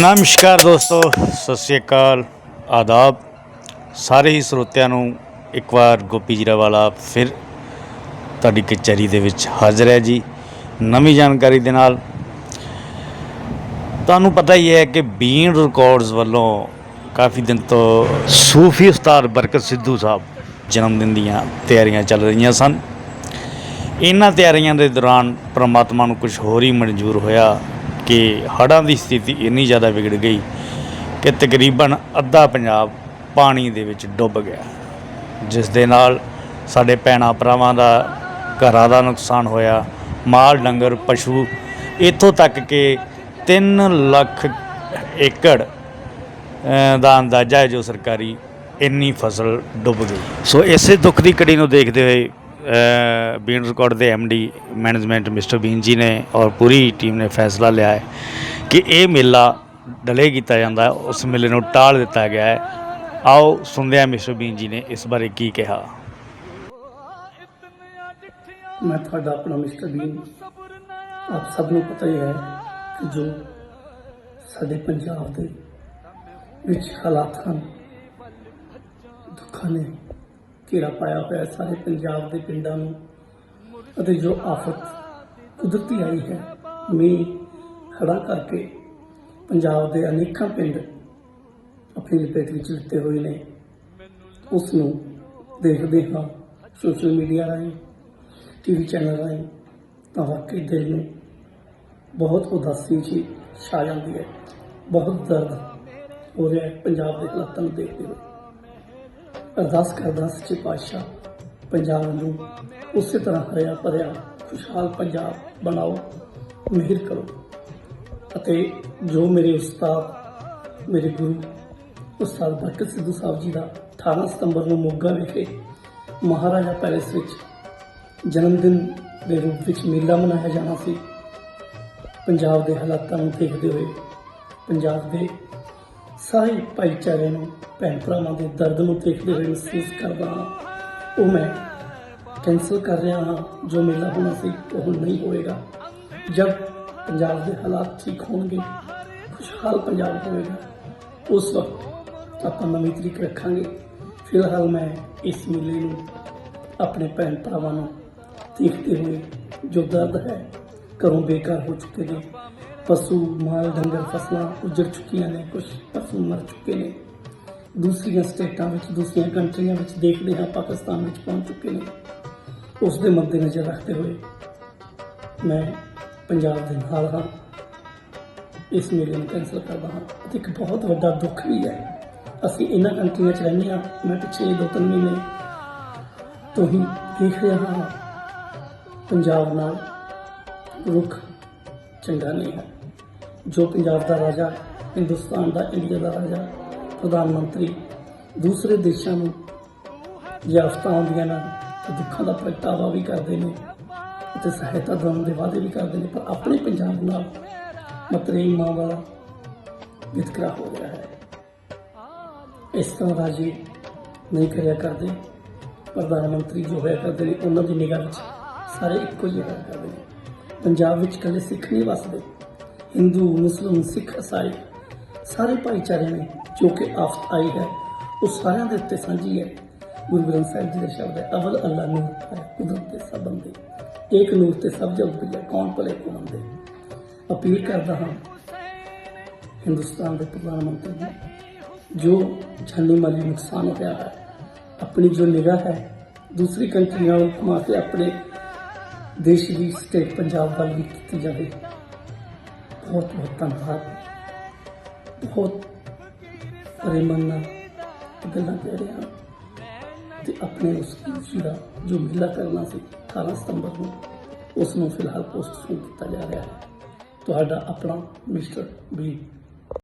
ਨਮਸਕਾਰ ਦੋਸਤੋ, ਸਤਿ ਸ਼੍ਰੀ ਅਕਾਲ, ਆਦਾਬ। ਸਾਰੇ ਹੀ ਸਰੋਤਿਆਂ ਨੂੰ ਇੱਕ ਵਾਰ ਗੋਪੀ ਜੀਰਾਵਾਲਾ ਫਿਰ ਤੁਹਾਡੀ ਕਚਹਿਰੀ ਦੇ ਵਿੱਚ ਹਾਜ਼ਰ ਹੈ ਜੀ ਨਵੀਂ ਜਾਣਕਾਰੀ ਦੇ ਨਾਲ। ਤੁਹਾਨੂੰ ਪਤਾ ਹੀ ਹੈ ਕਿ ਬੀਨ ਰਿਕਾਰਡਸ ਵੱਲੋਂ ਕਾਫੀ ਦਿਨ ਤੋਂ ਸੂਫੀ ਉਸਤਾਦ ਬਰਕਤ ਸਿੱਧੂ ਸਾਹਿਬ ਜਨਮ ਦਿਨ ਦੀਆਂ ਤਿਆਰੀਆਂ ਚੱਲ ਰਹੀਆਂ ਸਨ। ਇਹਨਾਂ ਤਿਆਰੀਆਂ ਦੇ ਦੌਰਾਨ ਪ੍ਰਮਾਤਮਾ ਨੂੰ ਕੁਝ ਹੋਰ ਹੀ ਮਨਜ਼ੂਰ ਹੋਇਆ। ਕਿ ਹੜ੍ਹਾਂ ਦੀ ਸਥਿਤੀ ਇੰਨੀ ਜ਼ਿਆਦਾ ਵਿਗੜ ਗਈ ਕਿ ਤਕਰੀਬਨ ਅੱਧਾ ਪੰਜਾਬ ਪਾਣੀ ਦੇ ਵਿੱਚ ਡੁੱਬ ਗਿਆ। ਜਿਸ ਦੇ ਨਾਲ ਸਾਡੇ ਭੈਣਾਂ ਭਰਾਵਾਂ ਦਾ ਘਰਾਂ ਦਾ ਨੁਕਸਾਨ ਹੋਇਆ, ਮਾਲ, ਡੰਗਰ, ਪਸ਼ੂ, ਇੱਥੋਂ ਤੱਕ ਕਿ 3 ਲੱਖ ਏਕੜ ਦਾ ਅੰਦਾਜ਼ਾ ਹੈ ਜੋ ਸਰਕਾਰੀ ਇੰਨੀ ਫਸਲ ਡੁੱਬ ਗਈ। ਸੋ ਇਸੇ ਦੁੱਖ ਦੀ ਕੜੀ ਨੂੰ ਦੇਖਦੇ ਹੋਏ ਬੀਨ ਰਿਕਾਰਡ ਦੇ the management mister Bean ji ਨੇ ਔਰ ਪੂਰੀ ਟੀਮ ਨੇ ਫੈਸਲਾ ਲਿਆ ਹੈ ਕਿ ਇਹ ਮੇਲਾ ਡਲੇ ਕੀਤਾ ਜਾਂਦਾ ਉਸ ਮੇਲੇ ਨੂੰ ਟਾਲ ਦਿੱਤਾ ਗਿਆ ਹੈ। ਆਓ ਸੁਣਦੇ ਹਾਂ ਮਿਸਟਰ ਬੀਨ ਜੀ ਨੇ ਇਸ ਬਾਰੇ ਕੀ ਕਿਹਾ। ਮੈਂ ਤੁਹਾਡਾ ਆਪਣਾ ਮਿਸਟਰ ਬੀਨ, ਆਪ ਸਭ ਨੂੰ ਪਤਾ ਹੀ ਹੈ ਕਿ ਜੋ ਸਾਡੇ ਪੰਜਾਬ ਦੇ ਵਿੱਚ ਹਾਲਾਤ ਹਨ ਦੁੱਖਾਂ ਨੇ ਘੇਰਾ ਪਾਇਆ ਹੋਇਆ ਸਾਰੇ ਪੰਜਾਬ ਦੇ ਪਿੰਡਾਂ ਨੂੰ ਅਤੇ ਜੋ ਆਫਤ ਕੁਦਰਤੀ ਆਈ ਹੈ, ਮੀਂਹ ਖੜਾ ਕਰਕੇ ਪੰਜਾਬ ਦੇ ਅਨੇਕਾਂ ਪਿੰਡ ਆਪਣੀ ਲਪੇਟ ਵਿੱਚ ਲਿੱਤੇ ਹੋਏ ਨੇ। ਉਸ ਨੂੰ ਦੇਖਦੇ ਹਾਂ ਸੋਸ਼ਲ ਮੀਡੀਆ ਰਾਹੀਂ, ਟੀਵੀ ਚੈਨਲ ਰਾਹੀਂ, ਤਾਂ ਵਾਕਈ ਦਿਲ ਨੂੰ ਬਹੁਤ ਉਦਾਸੀ ਜੀ ਛਾ ਜਾਂਦੀ ਹੈ। ਬਹੁਤ ਦਰਦ ਹੋ ਰਿਹਾ ਪੰਜਾਬ ਦੇ ਹਾਲਾਤਾਂ ਨੂੰ ਦੇਖਦੇ ਹੋਏ। ਅਰਦਾਸ ਕਰਦਾ ਸੱਚੇ ਪਾਤਸ਼ਾਹ, ਪੰਜਾਬ ਨੂੰ ਉਸੇ ਤਰ੍ਹਾਂ ਹਰਿਆ ਭਰਿਆ, ਖੁਸ਼ਹਾਲ ਪੰਜਾਬ ਬਣਾਓ, ਮਿਹਰ ਕਰੋ। ਅਤੇ ਜੋ ਮੇਰੇ ਉਸਤਾਦ, ਮੇਰੇ ਗੁਰੂ, ਉਸਤਾਦ ਬਰਕਤ ਸਿੱਧੂ ਸਾਹਿਬ ਜੀ ਦਾ 18 ਸਤੰਬਰ ਨੂੰ ਮੋਗਾ ਵਿਖੇ ਮਹਾਰਾਜਾ ਪੈਲੇਸ ਵਿੱਚ ਜਨਮ ਦਿਨ ਦੇ ਰੂਪ ਵਿੱਚ ਮੇਲਾ ਮਨਾਇਆ ਜਾਣਾ ਸੀ, ਪੰਜਾਬ ਦੇ ਹਾਲਾਤਾਂ ਨੂੰ ਦੇਖਦੇ ਹੋਏ, ਪੰਜਾਬ ਦੇ ਸਾਰੇ ਭਾਈਚਾਰੇ ਨੂੰ ਭੈਣ ਭਰਾਵਾਂ ਦੇ ਦਰਦ ਨੂੰ ਦੇਖਦੇ ਹੋਏ ਮਹਿਸੂਸ ਕਰਦਾ ਹਾਂ। ਉਹ ਮੈਂ ਕੈਂਸਲ ਕਰ ਰਿਹਾ ਹਾਂ। ਜੋ ਮੇਲਾ ਹੋਣਾ ਸੀ, ਉਹ ਨਹੀਂ ਹੋਏਗਾ। ਜਦ ਪੰਜਾਬ ਦੇ ਹਾਲਾਤ ਠੀਕ ਹੋਣਗੇ, ਖੁਸ਼ਹਾਲ ਪੰਜਾਬ ਹੋਵੇਗਾ ਉਸ ਵਕਤ ਆਪਾਂ ਨਵੀਂ ਤਰੀਕ ਰੱਖਾਂਗੇ। ਫਿਲਹਾਲ ਮੈਂ ਇਸ ਮੇਲੇ ਨੂੰ ਆਪਣੇ ਭੈਣ ਭਰਾਵਾਂ ਨੂੰ ਦੇਖਦੇ ਹੋਏ ਜੋ ਦਰਦ ਹੈ, ਘਰੋਂ ਬੇਕਾਰ ਹੋ ਚੁੱਕੇ ਨੇ। ਪਸ਼ੂ, ਮਾਲ, ਡੰਗਰ, ਫਸਲਾਂ ਉਜੜ ਚੁੱਕੀਆਂ ਨੇ ਕੁਝ ਪਸ਼ੂ ਮਰ ਚੁੱਕੇ ਨੇ। ਦੂਸਰੀਆਂ ਸਟੇਟਾਂ ਵਿੱਚ, ਦੂਸਰੀਆਂ ਕੰਟਰੀਆਂ ਵਿੱਚ ਦੇਖਦੇ ਹਾਂ ਪਾਕਿਸਤਾਨ ਵਿੱਚ ਪਹੁੰਚ ਚੁੱਕੇ ਨੇ। ਉਸ ਦੇ ਮੱਦੇਨਜ਼ਰ ਰੱਖਦੇ ਹੋਏ ਮੈਂ ਪੰਜਾਬ ਦੇ ਨਾਲ ਹਾਂ। ਇਸ ਮੇਲੇ ਨੂੰ ਕੈਂਸਲ ਕਰਦਾ ਹਾਂ। ਅਤੇ ਇੱਕ ਬਹੁਤ ਵੱਡਾ ਦੁੱਖ ਵੀ ਹੈ। ਅਸੀਂ ਇਹਨਾਂ ਕੰਟਰੀਆਂ 'ਚ ਰਹਿੰਦੇ ਹਾਂ। ਮੈਂ ਪਿਛਲੇ ਦੋ ਤਿੰਨ ਮਹੀਨੇ ਤੋਂ ਹੀ ਦੇਖ ਰਿਹਾ ਹਾਂ। ਪੰਜਾਬ ਨਾਲ ਰੁੱਖ ਚੰਗਾ ਨਹੀਂ ਹੈ। ਜੋ ਪੰਜਾਬ ਦਾ ਰਾਜਾ, ਹਿੰਦੁਸਤਾਨ ਦਾ ਇੰਡੀਆ ਦਾ ਰਾਜਾ, ਪ੍ਰਧਾਨ ਮੰਤਰੀ, ਦੂਸਰੇ ਦੇਸ਼ਾਂ ਨੂੰ ਯਾਫਤਾਂ ਆਉਂਦੀਆਂ ਨੇ ਤਾਂ ਦੁੱਖਾਂ ਦਾ ਪ੍ਰਗਟਾਵਾ ਵੀ ਕਰਦੇ ਨੇ ਅਤੇ ਸਹਾਇਤਾ ਦੇਣ ਦੇ ਵਾਅਦੇ ਵੀ ਕਰਦੇ ਨੇ, ਪਰ ਆਪਣੇ ਪੰਜਾਬ ਨਾਲ ਮਤਰੇਈ ਮਾਂ ਵਾਲਾ ਵਿਤਕਰਾ ਹੋ ਰਿਹਾ ਹੈ। ਇਸ ਤਰ੍ਹਾਂ ਰਾਜੀ ਨਹੀਂ ਕਰਿਆ ਕਰਦੇ। ਪ੍ਰਧਾਨ ਮੰਤਰੀ ਜੋ ਹੋਇਆ ਕਰਦੇ ਨੇ, ਉਹਨਾਂ ਦੀ ਨਿਗਾਹ ਵਿੱਚ ਸਾਰੇ ਇੱਕੋ ਹੀ ਹੋਇਆ ਕਰਦੇ ਨੇ। ਪੰਜਾਬ ਵਿੱਚ ਕੱਲੇ ਸਿੱਖ ਨਹੀਂ ਵਸਦੇ। ਹਿੰਦੂ ਮੁਸਲਮਾਨ ਸਿੱਖ ਇਸਾਈ ਸਾਰੇ ਭਾਈਚਾਰੇ ਨੇ ਜੋ ਕਿ ਆਫਤ ਆਈ ਹੈ, ਉਹ ਸਾਰਿਆਂ ਦੇ ਉੱਤੇ ਸਾਂਝੀ ਹੈ। ਗੁਰੂ ਗ੍ਰੰਥ ਸਾਹਿਬ ਜੀ ਦਾ ਸ਼ਬਦ ਹੈ, ਅਵਲ ਅੱਲਾ ਨੂਰ ਹੈ, ਕੁਦਰਤ ਦੇ ਸਭ ਬੰਦੇ। ਏਕ ਨੂਰ ਤੇ ਸਭ ਜਗ ਪਿਆ ਕੌਣ ਭਲੇ ਕੋ ਮੰਦੇ। ਅਪੀਲ ਕਰਦਾ ਹਾਂ, ਹਿੰਦੁਸਤਾਨ ਦੇ ਪ੍ਰਧਾਨ ਮੰਤਰੀ ਨੂੰ ਜੋ ਜਾਨੀ ਮਾਲੀ ਨੁਕਸਾਨ ਹੋਇਆ ਹੈ, ਆਪਣੀ ਜੋ ਨਿਗਾਹ ਹੈ, ਦੂਸਰੀ ਕੰਟਰੀਆਂ ਨੂੰ ਘੁਮਾ ਕੇ ਆਪਣੇ ਦੇਸ਼ ਦੀ ਸਟੇਟ ਪੰਜਾਬ ਵੱਲ ਵੀ ਕੀਤੀ ਜਾਵੇ। ਬਹੁਤ ਬਹੁਤ ਧੰਨਵਾਦ। ਬਹੁਤ ਪਰੇਮਨ ਨਾਲ ਗੱਲਾਂ ਕਹਿ ਰਿਹਾ ਹਾਂ ਤੇ ਆਪਣੇ ਉਸ ਖੁਸ਼ੀ ਦਾ ਜੋ ਮੇਲਾ ਕਰਨਾ ਸੀ 18 ਸਤੰਬਰ ਨੂੰ, ਉਸ ਨੂੰ ਫਿਲਹਾਲ ਪੋਸਟਪੋਨ ਕੀਤਾ ਜਾ ਰਿਹਾ ਹੈ। ਤੁਹਾਡਾ ਆਪਣਾ ਮਿਸਟਰ ਬੀ